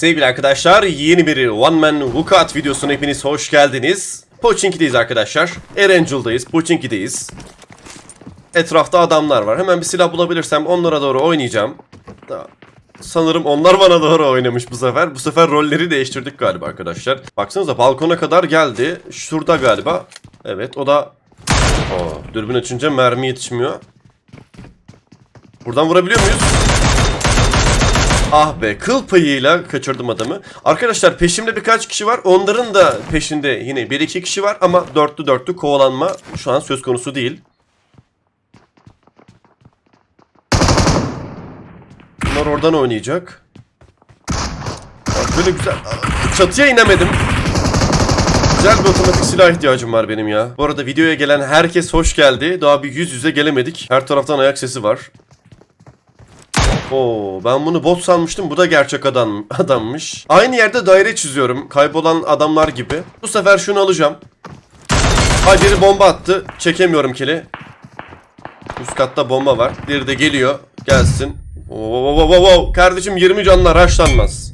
Sevgili arkadaşlar yeni bir One Man Vukat videosuna hepiniz hoş geldiniz. Pochinki'deyiz arkadaşlar. Erangel'dayız. Pochinki'deyiz. Etrafta adamlar var. Hemen bir silah bulabilirsem onlara doğru oynayacağım. Sanırım onlar bana doğru oynamış bu sefer. Bu sefer rolleri değiştirdik galiba arkadaşlar. Baksanıza balkona kadar geldi. Şurada galiba. Evet o da... Oo, dürbün açınca mermi yetişmiyor. Buradan vurabiliyor muyuz? Ah be kıl payıyla kaçırdım adamı. Arkadaşlar peşimde birkaç kişi var. Onların da peşinde yine 1-2 kişi var ama dörtlü dörtlü kovalanma şu an söz konusu değil. Bunlar oradan oynayacak. Bak böyle güzel. Çatıya inemedim. Güzel bir otomatik silah ihtiyacım var benim ya. Bu arada videoya gelen herkes hoş geldi. Daha bir yüz yüze gelemedik. Her taraftan ayak sesi var. Oo, ben bunu bot sanmıştım. Bu da gerçek adam adammış. Aynı yerde daire çiziyorum. Kaybolan adamlar gibi. Bu sefer şunu alacağım. Ay biri bomba attı. Çekemiyorum kili. Üst katta bomba var. Biri de geliyor. Gelsin. Oo, oo, oo, oo. Kardeşim 20 canla raşlanmaz.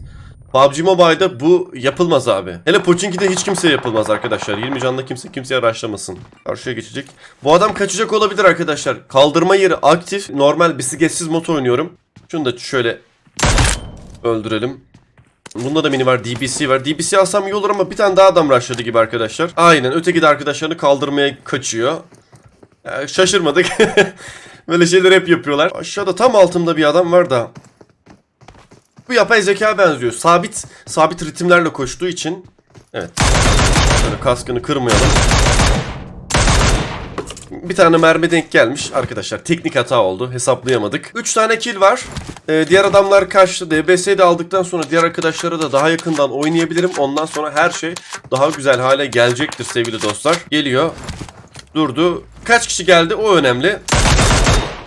PUBG Mobile'da bu yapılmaz abi. Hele Pochinki'de hiç kimseye yapılmaz arkadaşlar. 20 canla kimse kimseye raşlamasın. Karşıya geçecek. Bu adam kaçacak olabilir arkadaşlar. Kaldırma yeri aktif. Normal bisikletsiz moto oynuyorum. Şunu da şöyle öldürelim. Bunda da mini var, DBC var. DBC alsam iyi olur ama bir tane daha adam rushladı gibi arkadaşlar. Aynen öteki de arkadaşlarını kaldırmaya kaçıyor. Ya, şaşırmadık. Böyle şeyler hep yapıyorlar. Aşağıda tam altımda bir adam var da. Bu yapay zeka benziyor. Sabit sabit ritimlerle koştuğu için. Evet. Şöyle kaskını kırmayalım. Bir tane mermi denk gelmiş arkadaşlar. Teknik hata oldu. Hesaplayamadık. 3 tane kill var. Ee, diğer adamlar kaçtı. DBS'yi de aldıktan sonra diğer arkadaşlara da daha yakından oynayabilirim. Ondan sonra her şey daha güzel hale gelecektir sevgili dostlar. Geliyor. Durdu. Kaç kişi geldi o önemli.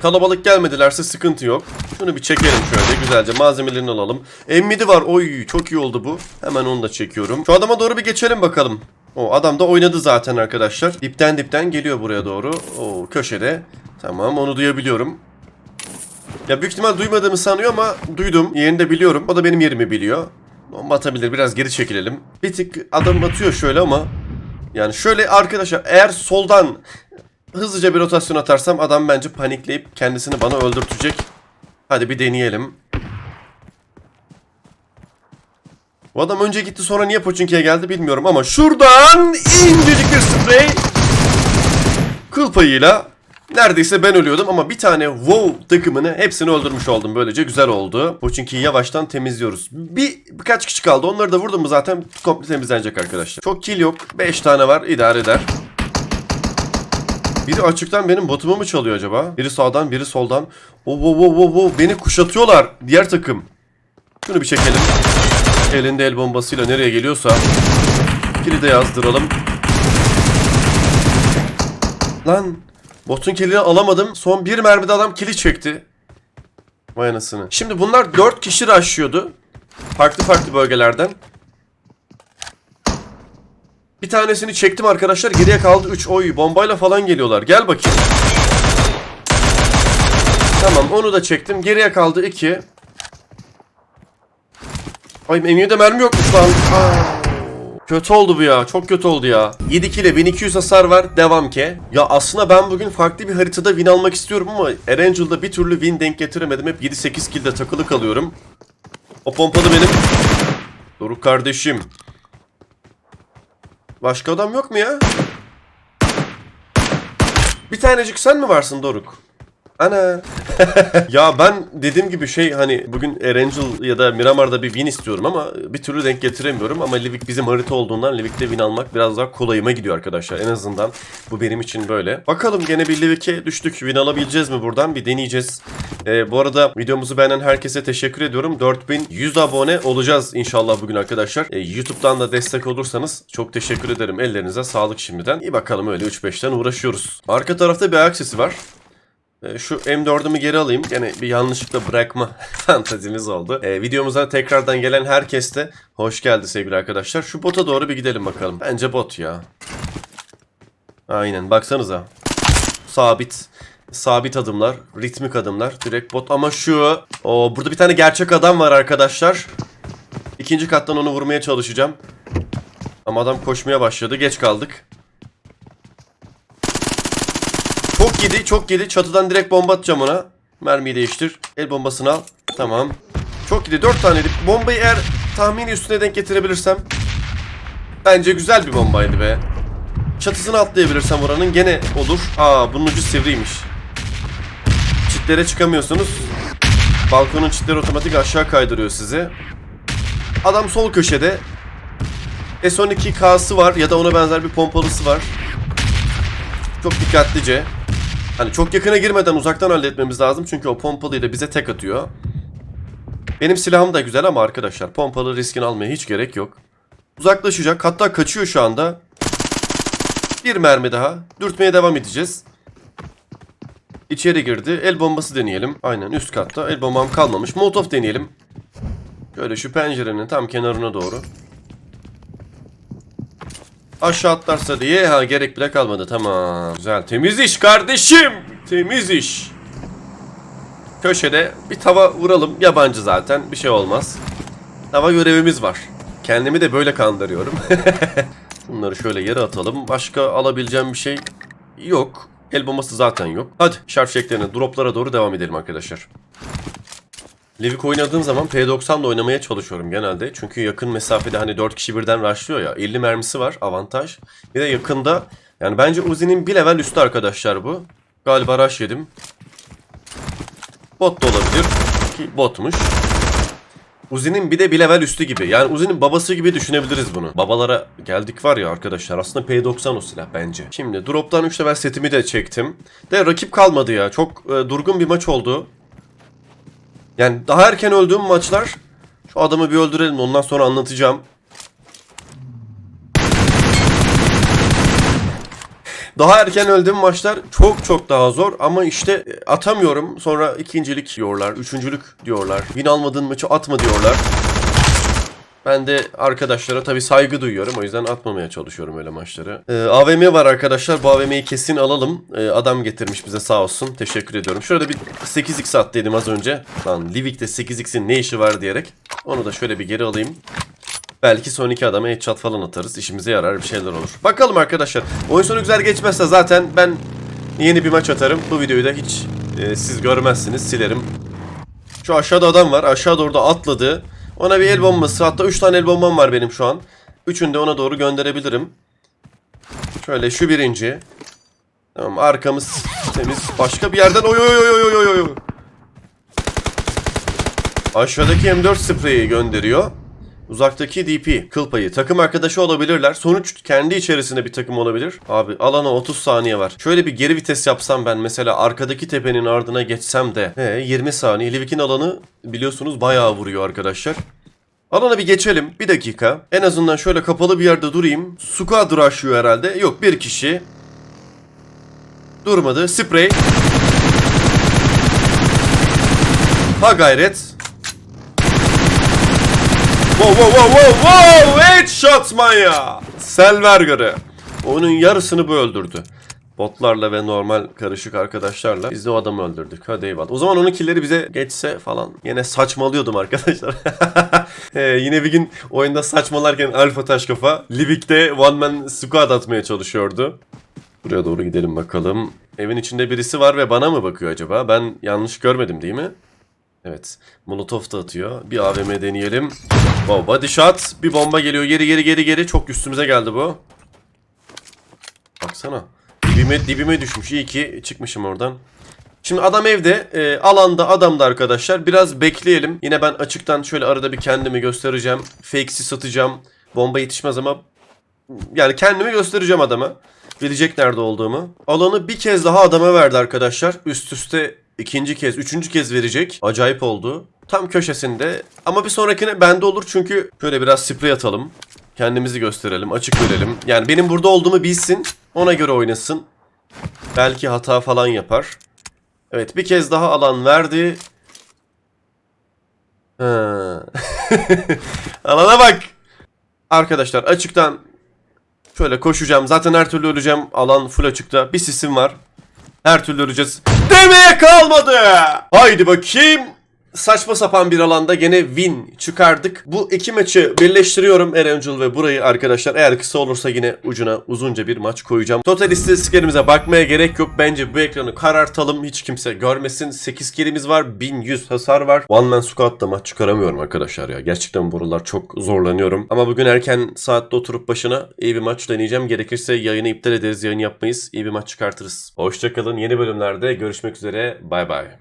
Kalabalık gelmedilerse sıkıntı yok. Şunu bir çekelim şöyle güzelce malzemelerini alalım. Emmidi var. Oy çok iyi oldu bu. Hemen onu da çekiyorum. Şu adama doğru bir geçelim bakalım. O adam da oynadı zaten arkadaşlar. Dipten dipten geliyor buraya doğru. O köşede. Tamam onu duyabiliyorum. Ya büyük ihtimal duymadığımı sanıyor ama duydum. Yerini de biliyorum. O da benim yerimi biliyor. Bomba atabilir. Biraz geri çekilelim. Bir tık adam atıyor şöyle ama. Yani şöyle arkadaşlar eğer soldan hızlıca bir rotasyon atarsam adam bence panikleyip kendisini bana öldürtecek. Hadi bir deneyelim. Bu adam önce gitti sonra niye Pochinki'ye geldi bilmiyorum ama şuradan incecik bir sprey kıl payıyla neredeyse ben ölüyordum ama bir tane WoW takımını hepsini öldürmüş oldum. Böylece güzel oldu. Pochinki'yi yavaştan temizliyoruz. Bir birkaç kişi kaldı. Onları da vurdum mu zaten komple temizlenecek arkadaşlar. Çok kill yok. 5 tane var. idare eder. Biri açıktan benim botumu mu çalıyor acaba? Biri sağdan, biri soldan. Oo, oo, oo, oo, oo. Beni kuşatıyorlar. Diğer takım. Şunu bir çekelim. Elinde el bombasıyla nereye geliyorsa. Kili de yazdıralım. Lan. Botun kilini alamadım. Son bir mermide adam kili çekti. Vay anasını. Şimdi bunlar 4 kişi rushlıyordu. Farklı farklı bölgelerden. Bir tanesini çektim arkadaşlar. Geriye kaldı 3. Oy bombayla falan geliyorlar. Gel bakayım. Tamam onu da çektim. Geriye kaldı 2. Ay M7'de mermi yokmuş lan. Aa, Kötü oldu bu ya. Çok kötü oldu ya. 7 kile 1200 hasar var. Devam ke. Ya aslında ben bugün farklı bir haritada win almak istiyorum ama Erangel'da bir türlü win denk getiremedim. Hep 7-8 kilde takılı kalıyorum. O pompalı benim. Doruk kardeşim. Başka adam yok mu ya? Bir tanecik sen mi varsın Doruk? Ana. ya ben dediğim gibi şey hani bugün Erangel ya da Miramar'da bir win istiyorum ama bir türlü denk getiremiyorum. Ama Livik bizim harita olduğundan Livik'te win almak biraz daha kolayıma gidiyor arkadaşlar. En azından bu benim için böyle. Bakalım gene bir Livik'e düştük. Win alabileceğiz mi buradan? Bir deneyeceğiz. Ee, bu arada videomuzu beğenen herkese teşekkür ediyorum. 4100 abone olacağız inşallah bugün arkadaşlar. Ee, YouTube'dan da destek olursanız çok teşekkür ederim. Ellerinize sağlık şimdiden. İyi bakalım öyle 3-5'ten uğraşıyoruz. Arka tarafta bir ayak sesi var. Ee, Şu M4'ümü geri alayım. Gene bir yanlışlıkla bırakma fantazimiz oldu. Ee, videomuza tekrardan gelen herkes de hoş geldi sevgili arkadaşlar. Şu bota doğru bir gidelim bakalım. Bence bot ya. Aynen baksanıza. Sabit. Sabit adımlar. Ritmik adımlar. Direkt bot ama şu. O burada bir tane gerçek adam var arkadaşlar. ikinci kattan onu vurmaya çalışacağım. Ama adam koşmaya başladı. Geç kaldık. Çok yedi, çok yedi. Çatıdan direkt bomba atacağım ona. Mermiyi değiştir. El bombasını al. Tamam. Çok yedi. Dört taneydi. Bombayı eğer tahmini üstüne denk getirebilirsem bence güzel bir bombaydı be. Çatısını atlayabilirsem oranın gene olur. Aa bunun ucu sivriymiş. Çitlere çıkamıyorsunuz. Balkonun çitleri otomatik aşağı kaydırıyor sizi. Adam sol köşede. S12K'sı var ya da ona benzer bir pompalısı var. Çok dikkatlice. Hani çok yakına girmeden uzaktan halletmemiz lazım çünkü o pompalıyla bize tek atıyor. Benim silahım da güzel ama arkadaşlar pompalı riskini almaya hiç gerek yok. Uzaklaşacak hatta kaçıyor şu anda. Bir mermi daha. Dürtmeye devam edeceğiz. İçeri girdi. El bombası deneyelim. Aynen üst katta. El bombam kalmamış. Molotov deneyelim. Şöyle şu pencerenin tam kenarına doğru. Aşağı atlarsa diye ha gerek bile kalmadı. Tamam. Güzel. Temiz iş kardeşim. Temiz iş. Köşede bir tava vuralım. Yabancı zaten. Bir şey olmaz. Tava görevimiz var. Kendimi de böyle kandırıyorum. Bunları şöyle yere atalım. Başka alabileceğim bir şey yok. El bombası zaten yok. Hadi şarfşeklerine, droplara doğru devam edelim arkadaşlar. Livik oynadığım zaman P90'da oynamaya çalışıyorum genelde. Çünkü yakın mesafede hani 4 kişi birden rushlıyor ya. 50 mermisi var avantaj. Bir de yakında yani bence Uzi'nin bir level üstü arkadaşlar bu. Galiba rush yedim. Bot da olabilir. Ki botmuş. Uzi'nin bir de bir level üstü gibi. Yani Uzi'nin babası gibi düşünebiliriz bunu. Babalara geldik var ya arkadaşlar. Aslında P90 o silah bence. Şimdi drop'tan 3 level setimi de çektim. De rakip kalmadı ya. Çok e, durgun bir maç oldu. Yani daha erken öldüğüm maçlar şu adamı bir öldürelim ondan sonra anlatacağım. Daha erken öldüğüm maçlar çok çok daha zor ama işte e, atamıyorum. Sonra ikincilik diyorlar, üçüncülük diyorlar. Win almadığın maçı atma diyorlar. Ben de arkadaşlara tabii saygı duyuyorum. O yüzden atmamaya çalışıyorum öyle maçları. Ee, AVM var arkadaşlar. Bu AVM'yi kesin alalım. Ee, adam getirmiş bize sağ olsun. Teşekkür ediyorum. Şurada bir 8x at dedim az önce. Lan Livik'te 8x'in ne işi var diyerek. Onu da şöyle bir geri alayım. Belki son iki adama headshot falan atarız. İşimize yarar bir şeyler olur. Bakalım arkadaşlar. Oyun sonu güzel geçmezse zaten ben yeni bir maç atarım. Bu videoyu da hiç e, siz görmezsiniz. Silerim. Şu aşağıda adam var. Aşağı doğru da atladı. Ona bir el bombası. Hatta 3 tane el bombam var benim şu an. Üçünü de ona doğru gönderebilirim. Şöyle şu birinci. Tamam arkamız temiz. Başka bir yerden oy oy oy oy oy oy. Aşağıdaki M4 spreyi gönderiyor. Uzaktaki DP, kıl payı. Takım arkadaşı olabilirler. Sonuç kendi içerisinde bir takım olabilir. Abi alana 30 saniye var. Şöyle bir geri vites yapsam ben mesela arkadaki tepenin ardına geçsem de. He 20 saniye. Livik'in alanı biliyorsunuz bayağı vuruyor arkadaşlar. Alana bir geçelim. Bir dakika. En azından şöyle kapalı bir yerde durayım. Squad rushlıyor herhalde. Yok bir kişi. Durmadı. Sprey. Ha gayret. Wow wow wow wow wow headshot manya. Selvergar'ı. Oyunun yarısını bu öldürdü. Botlarla ve normal karışık arkadaşlarla biz de o adamı öldürdük. Hadi eyvallah. O zaman onun killeri bize geçse falan. Yine saçmalıyordum arkadaşlar. He, yine bir gün oyunda saçmalarken Alfa Taş Kafa Livik'te one man squad atmaya çalışıyordu. Buraya doğru gidelim bakalım. Evin içinde birisi var ve bana mı bakıyor acaba? Ben yanlış görmedim değil mi? Evet. Molotov da atıyor. Bir AVM deneyelim. Wow, body shot. Bir bomba geliyor. Geri geri geri geri. Çok üstümüze geldi bu. Baksana. Dibime, dibime düşmüş. İyi ki çıkmışım oradan. Şimdi adam evde. E, alanda adam da arkadaşlar. Biraz bekleyelim. Yine ben açıktan şöyle arada bir kendimi göstereceğim. Fake'si satacağım. Bomba yetişmez ama yani kendimi göstereceğim adama. Bilecek nerede olduğumu. Alanı bir kez daha adama verdi arkadaşlar. Üst üste ikinci kez, üçüncü kez verecek. Acayip oldu. Tam köşesinde. Ama bir sonrakine bende olur çünkü şöyle biraz sprey atalım. Kendimizi gösterelim, açık verelim. Yani benim burada olduğumu bilsin. Ona göre oynasın. Belki hata falan yapar. Evet bir kez daha alan verdi. Alana bak. Arkadaşlar açıktan Şöyle koşacağım. Zaten her türlü öleceğim. Alan full açıkta. Bir sisim var. Her türlü öleceğiz. Demeye kalmadı. Haydi bakayım. Saçma sapan bir alanda gene win çıkardık. Bu iki maçı birleştiriyorum Erencil ve burayı arkadaşlar. Eğer kısa olursa yine ucuna uzunca bir maç koyacağım. Total istatistiklerimize bakmaya gerek yok. Bence bu ekranı karartalım. Hiç kimse görmesin. 8 kilimiz var. 1100 hasar var. One man squat'ta maç çıkaramıyorum arkadaşlar ya. Gerçekten buralar çok zorlanıyorum. Ama bugün erken saatte oturup başına iyi bir maç deneyeceğim. Gerekirse yayını iptal ederiz. Yayın yapmayız. İyi bir maç çıkartırız. Hoşçakalın. Yeni bölümlerde görüşmek üzere. Bay bay.